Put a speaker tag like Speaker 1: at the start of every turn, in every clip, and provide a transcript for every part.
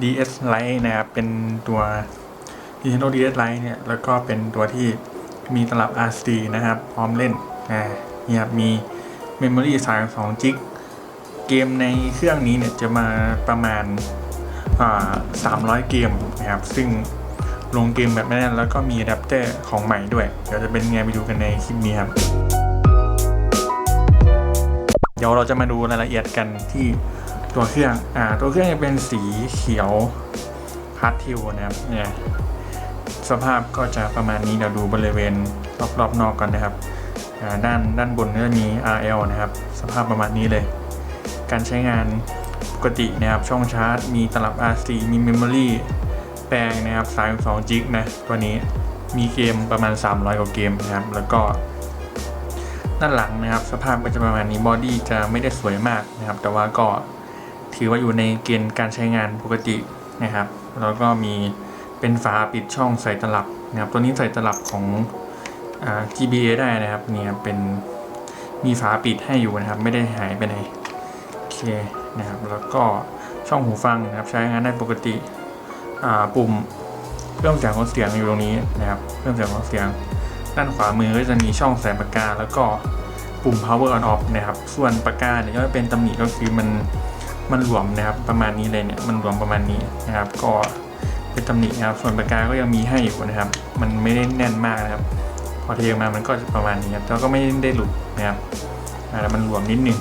Speaker 1: DS Lite นะครับ เป็นตัว Nintendo DS Lite เนี่ย แล้วก็เป็นตัวที่มีตลับ RCD นะครับ พร้อมเล่นอ่านี่ครับมี Memory 32 g b เกมในเครื่องนี้เนี่ยจะมาประมาณา300 เกมนะครับ ซึ่งลงเกมแบบแน่นแล้วก็มีอะแดปเตอร์ของใหม่ด้วย เดี๋ยวจะเป็นไงไปดูกันในคลิปนี้ครับ เดี๋ยวเราจะมาดูรายละเอียดกันที่ ตัวเครื่อง อ่า ตัวเครื่องจะเป็นสีเขียวพาสทิวนะครับ เนี่ย สภาพก็จะประมาณนี้เดี๋ยวดูบริเวณรอบๆนอกกันนะครับอ่าด้านด้านบนก็จะมี RL นะครับ สภาพประมาณนี้เลย การใช้งานปกตินะครับ ช่องชาร์จ มีตลับ RC มี Memory แปลงนะครับ 32 g b นะ ตัวนี้ มีเกมประมาณ 300 กว่าเกมนะครับ แล้วก็ด้านหลังนะครับ สภาพก็จะประมาณนี้ บอดี้จะไม่ได้สวยมากนะครับ แต่ว่าก็ ถือว่าอยู่ในเกณฑ์การใช้งานปกตินะครับ แล้วก็มีเป็นฝาปิดช่องใส่ตลับนะครับ ตัวนี้ใส่ตลับของอ GBA ได้นะครับเนี่ยเป็นมีฝาปิดให้อยู่นะครับ ไม่ได้หายไปไหนโอเคนะครับ แล้วก็ช่องหูฟังนะครับ ใช้งานได้ปกติปุ่มเพิ่มเสียงของเสียงอยู่ตรงนี้นะครับเพิ่มเสียงของเสียง ด้านขวามือก็จะมีช่องใส่ปากกา แล้วก็ปุ่ม power on off นะครับ ส่วนปากกาเนี่ยก็เป็นตำหนิก็คือมัน มันหลวมนะครับประมาณนี้เลยเนี่ยมันหลวมประมาณนี้นะครับ ก็เป็นตำหนินะครับส่วนปากกาก็ยังมีให้อยู่นะครับ มันไม่ได้แน่นมากนะครับ พอเทออกมามันก็จะประมาณนี้ครับแล้วก็ไม่ได้หลุดนะครับแต่มันหลวมนิดนึง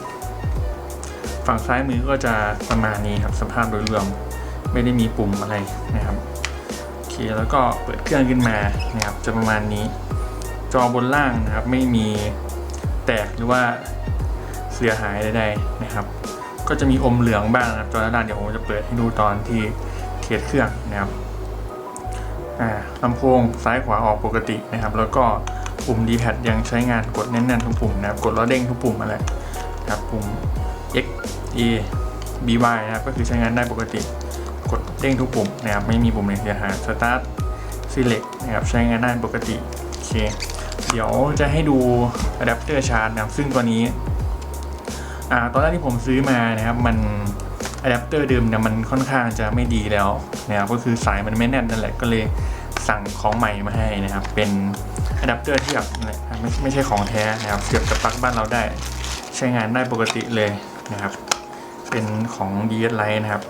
Speaker 1: ฝั่งซ้ายมือก็จะประมาณนี้ครับสภาพโดยรวมไม่ได้มีปุ่มอะไรนะครับโอเคแล้วก็เปิดเครื่องขึ้นมานะครับ จะประมาณนี้ จอบนล่างนะครับ ไม่มีแตกหรือว่าเสียหายใดๆนะครับ ก็จะมีอมเหลืองบ้างนะครับจอด้านล่างเดี๋ยวผมจะเปิดให้ดูตอนที่เทสเครื่องนะครับลำโพงซ้ายขวาออกปกตินะครับ แล้วก็ปุ่ม d p a d ยังใช้งานกดแน่นๆทุกปุ่มนะครับ กดแล้วเด้งทุกปุ่มมาเลยนะครับปุ่ม X A B Y นะครับก็คือใช้งานได้ปกติ กดเด้งทุกปุ่มนะครับไม่มีปุ่มไหนเสียหาย Start Select นะครับใช้งานได้ปกติโอเคเดี๋ยวจะให้ดูอะแดปเตอร์ชาร์จนะครับซึ่งตัวนี้ อ่าตอนแรกที่ผมซื้อมานะครับมันอะแดปเตอร์เดิมเนี่ยมันค่อนข้างจะไม่ดีแล้วนะครับก็คือสายมันไม่แน่นนั่นแหละก็เลยสั่งของใหม่มาให้นะครับ เป็นอะแดปเตอร์ที่แบบไม่ไม่ใช่ของแท้นะครับเสียบกับปลั๊กบ้านเราได้ ใช้งานได้ปกติเลยนะครับ เป็นของ DS Lite นะครับ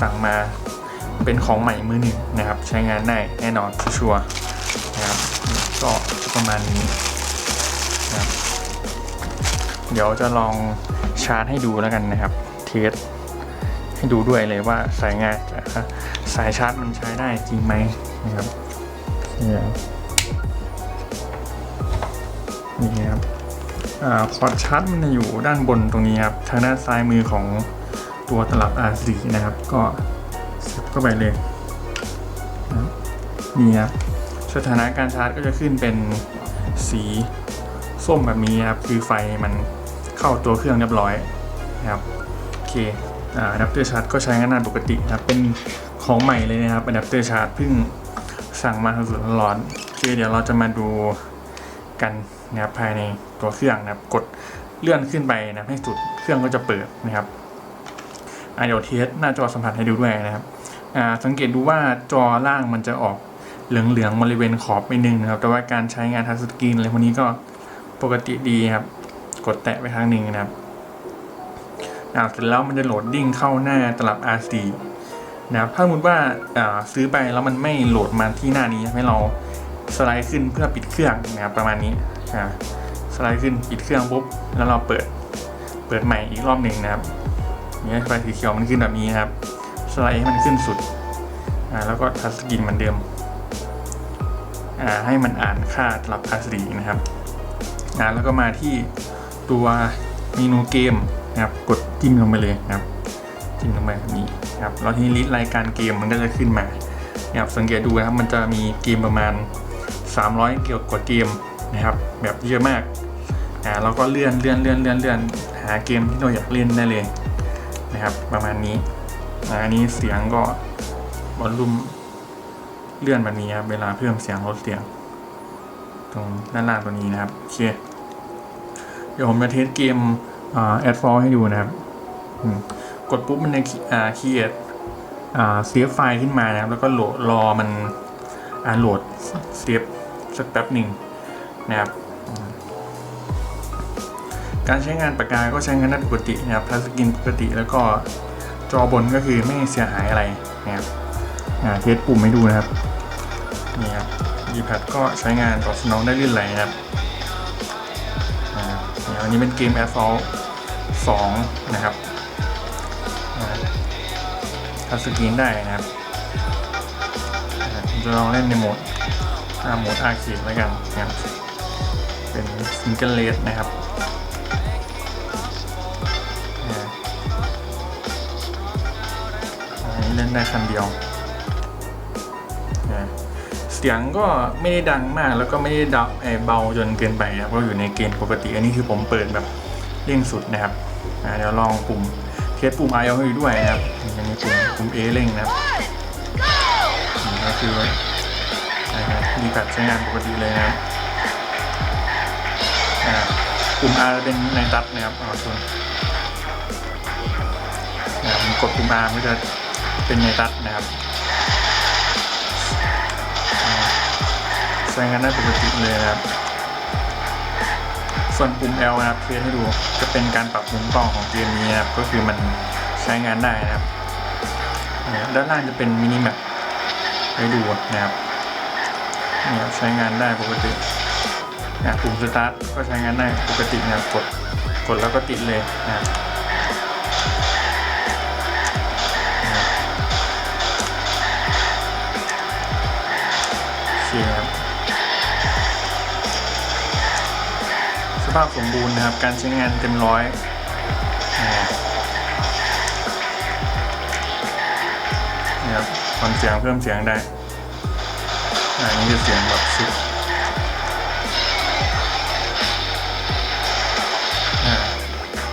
Speaker 1: สั่งมาเป็นของใหม่มือหนึ่งนะครับ ใช้งานได้แน่นอนชัวร์นะครับก็ประมาณนี้นะครับ เดี๋ยวจะลองชาร์จให้ดูแล้วกันนะครับ เทสให้ดูด้วยเลยว่าสายงานสายชาร์จมันใช้ได้จริงไหมนะครับนี่ครับนี่ครับอ่าพอร์ตชาร์จมันจะอยู่ด้านบนตรงนี้ครับทางด้านซ้ายมือของตัวตลับ R4 นะครับ ก็เสียบเข้าไปเลยนะนี่ครับสถานะการชาร์จก็จะขึ้นเป็นสีส้มแบบนี้ครับ คือไฟมัน เข้าตัวเครื่องเรียบร้อยนะครับโอเคอ่าอะแดปเตอร์ชาร์จก็ใช้งานได้ปกตินะครับเป็นของใหม่เลยนะครับอะแดปเตอร์ชาร์จเพิ่งสั่งมาสดๆร้อนโอเคเดี๋ยวเราจะมาดูกันนะครับภายในตัวเครื่องนะครับกดเลื่อนขึ้นไปนะให้สุดเครื่องก็จะเปิดนะครับอาเดี๋ยวเทสหน้าจอสัมผัสให้ดูด้วยนะครับอ่าสังเกตดูว่าจอล่างมันจะออกเหลืองๆบริเวณขอบไปหนึ่งนะครับ แต่ว่าการใช้งานทัชสกรีนอะไรพวกนี้ก็ปกติดีครับ กดแตะไปครั้งหนึ่งนะครับอ่าเสร็จแล้วมันจะโหลดดิ้งเข้าหน้าตลับ R4 นะครับถ้าสมมติว่าซื้อไปแล้วมันไม่โหลดมาที่หน้านี้ให้เราสไลด์ขึ้นเพื่อปิดเครื่องนะครับประมาณนี้อ่าสไลด์ขึ้นปิดเครื่องปุ๊บแล้วเราเปิดเปิดใหม่อีกรอบหนึ่งนะครับเนี่ยไฟสีเขียวมันขึ้นแบบนี้ครับ สไลด์ให้มันขึ้นสุดอ่าแล้วก็ทัชสกรีนเหมือนเดิมอ่าให้มันอ่านค่าตลับ R4 นะครับอ่าแล้วก็มาที่ ตัวเมนูเกมนะครับกดจิ้มลงไปเลยนะครับจิ้มลงไปแบบนี้นะครับแล้วที่ลิสต์รายการเกมมันก็จะขึ้นมานะครับสังเกตดูนะครับมันจะมีเกมประมาณ 300 เกี่ยวกว่าเกมนะครับ แบบเยอะมากอ่าเราก็เลื่อนเลื่อนเลื่อนเลื่อนเลื่อนหาเกมที่เราอยากเล่นได้เลยนะครับ ประมาณนี้อ่าอันนี้เสียงก็วอลลุ่มเลื่อนแบบนี้ครับเวลาเพิ่มเสียงลดเสียง ตรงด้านล่างตัวนี้นะครับโอเค เดี๋ยวผมจะเทสเกมอ่าแอดฟอลให้ดูนะครับ กดปุ๊บมันจะอ่าคีเอทอ่าเซฟไฟล์ขึ้นมานะครับ แล้วก็โหลดรอมันอ่าโหลดเซฟสักแป๊บหนึ่งนะครับ การใช้งานปากกา ก็ใช้งานได้ปกตินะครับทัชสกรีนปกติแล้วก็จอบนก็คือไม่เสียหายอะไรนะครับเทสปุ่มให้ดูนะครับนี่ครับ d p a d ก็ใช้งานตอบสนองได้ลื่นไหลนะครับ อันนี้เป็นเกม Assault 2 นะครับทัชสกรีนได้นะครับผมจะลองเล่นในโหมดโหมดอาร์เคดแล้วกันนะครับ เป็นซิงเกิลเลสนะครับอันนี้เล่นได้คันเดียว เสียงก็ไม่ได้ดังมากแล้วก็ไม่ได้ดับเบาจนเกินไปนะครับก็อยู่ในเกณฑ์ปกติ อันนี้คือผมเปิดแบบเร่งสุดนะครับเดี๋ยวลองปุ่มเทสปุ่ม I เอาให้ด้วยนะครับอันนี้ปุ่มปุ่ม A เร่งนะครับนี่ก็คือนะครับดีกัดใช้งานปกติเลยนะครับปุ่ม R เป็นในตัดนะครับอ๋อส่วนนะครับผมกดปุ่ม R ก็จะเป็นในตัดนะครับ ช้งานได้ปกติเลยนะครับ ส่วนปุ่ม L นะครับเทสให้ดูจะเป็นการปรับมุมกล้องของเกมนี้นะครับก็คือมันใช้งานได้นะครับด้านล่างจะเป็นมินิแมปให้ดูนะครับนี่ยใช้งานได้ปกตินะปุ่มสตาร์ทก็ใช้งานได้ปกตินะครับกดกดแล้วก็ติดเลยนะครับนะครับ ภาพสมบูรณ์นะครับ การใช้งานเต็มร้อยนะครับนะครับฟังเสียงเพิ่มเสียงได้อันนี้จะเสียงแบบสุด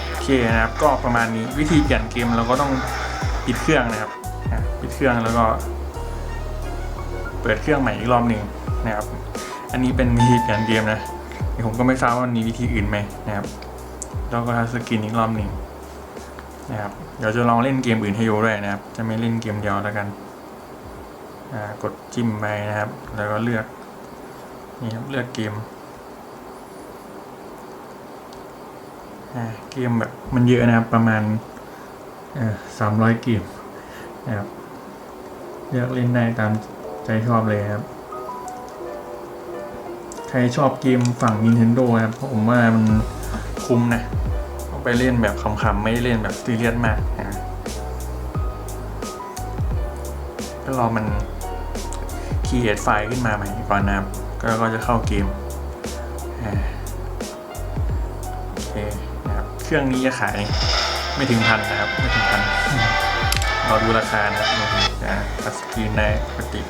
Speaker 1: โอเคนะครับ ก็ประมาณนี้วิธีเปลี่ยนเกมเราก็ต้องปิดเครื่องนะครับปิดเครื่องแล้วก็ เปิดเครื่องใหม่อีกรอบหนึ่งนะครับ อันนี้เป็นวิธีเปลี่ยนเกมนะ ผมก็ไม่ทราบว่ามันมีวิธีอื่นไหมนะครับแล้วก็ทัสกรีนอีกรอบหนึ่งนะครับเดี๋ยวจะลองเล่นเกมอื่นให้ดูด้วยนะครับ จะไม่เล่นเกมเดียวแล้วกันอ่ากดจิ้มไปนะครับ แล้วก็เลือกนี่ครับเลือกเกมอ่าเกมแบบมันเยอะนะครับประมาณสามร้อยเกมนะครับเลือกเล่นได้ตามใจชอบเลยครับ ครชอบเกมฝั่ง Nintendo นะครับผมว่ามันคุ้มนะเอาไปเล่นแบบขำๆไม่เล่นแบบซีเรียสมากนะก็รอมันคีเอทไฟล์ขึ้นมาใหม่ก่อนนะครับก็ก็จะเข้าเกมโอเคนะครับเครื่องนี้จะขายไม่ถึงพันนะครับ ไม่ถึงพันเรอดูราคานะครับไม่ถึงจะทัชสกรีนได้ปกติ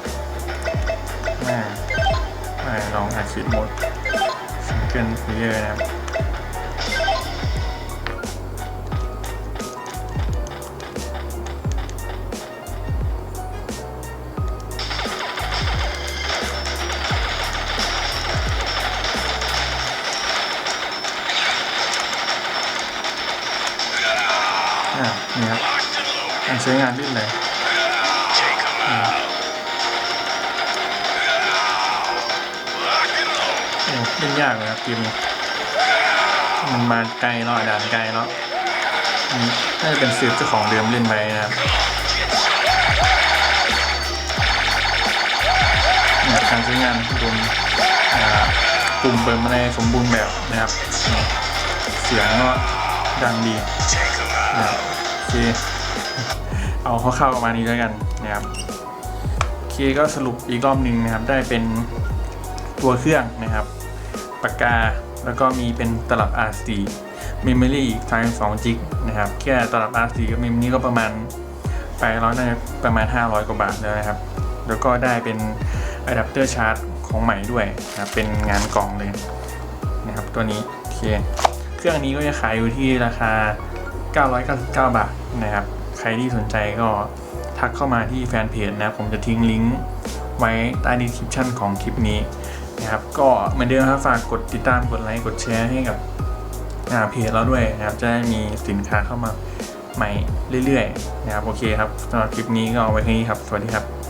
Speaker 1: อ่า ไปลองอาชีพหมดซิงเกิลเพลเยอร์นะครับนี่ครับการใช้งานดิ้นเลย ล่นยากเลยครับเกมนี้มันมาไกลแล้วด่านไกลแล้วอืมน่าจะเป็นเซฟเจ้าของเดิมเล่นไปนะครับการใช้งานรวมอ่าปุ่มเปิดมาในสมบูรณ์แบบนะครับ เสียงก็ดังดีนะครับโอเคเอาเข้าๆประมาณนี้แล้วกันนะครับโอเคก็สรุปอีกรอบหนึ่งนะครับได้เป็นตัวเครื่องนะครับ ปากกา แล้วก็มีเป็นตลับ R4 Memory อีก32 g b นะครับ แค่ตลับ R4 กับ Memory ก็ประมาณไปร้อยน่าจะประมาณ 500 กว่าบาทแล้วนะครับ แล้วก็ได้เป็นอะแดปเตอร์ชาร์จของใหม่ด้วยนะครับ เป็นงานกล่องเลยนะครับ ตัวนี้โอเค เครื่องนี้ก็จะขายอยู่ที่ราคา 999 บาทนะครับ ใครที่สนใจก็ทักเข้ามาที่แฟนเพจนะ ผมจะทิ้งลิงก์ไว้ใต้ดีสคริปชั่นของคลิปนี้ นะครับก็เหมือนเดิมครับฝากกดติดตามกดไลค์กดแชร์ให้กับเพจเราด้วยนะครับจะได้มีสินค้าเข้ามาใหม่เรื่อยๆนะครับโอเคครับสำหรับคลิปนี้ก็เอาไว้แค่นี้ครับ สวัสดีครับ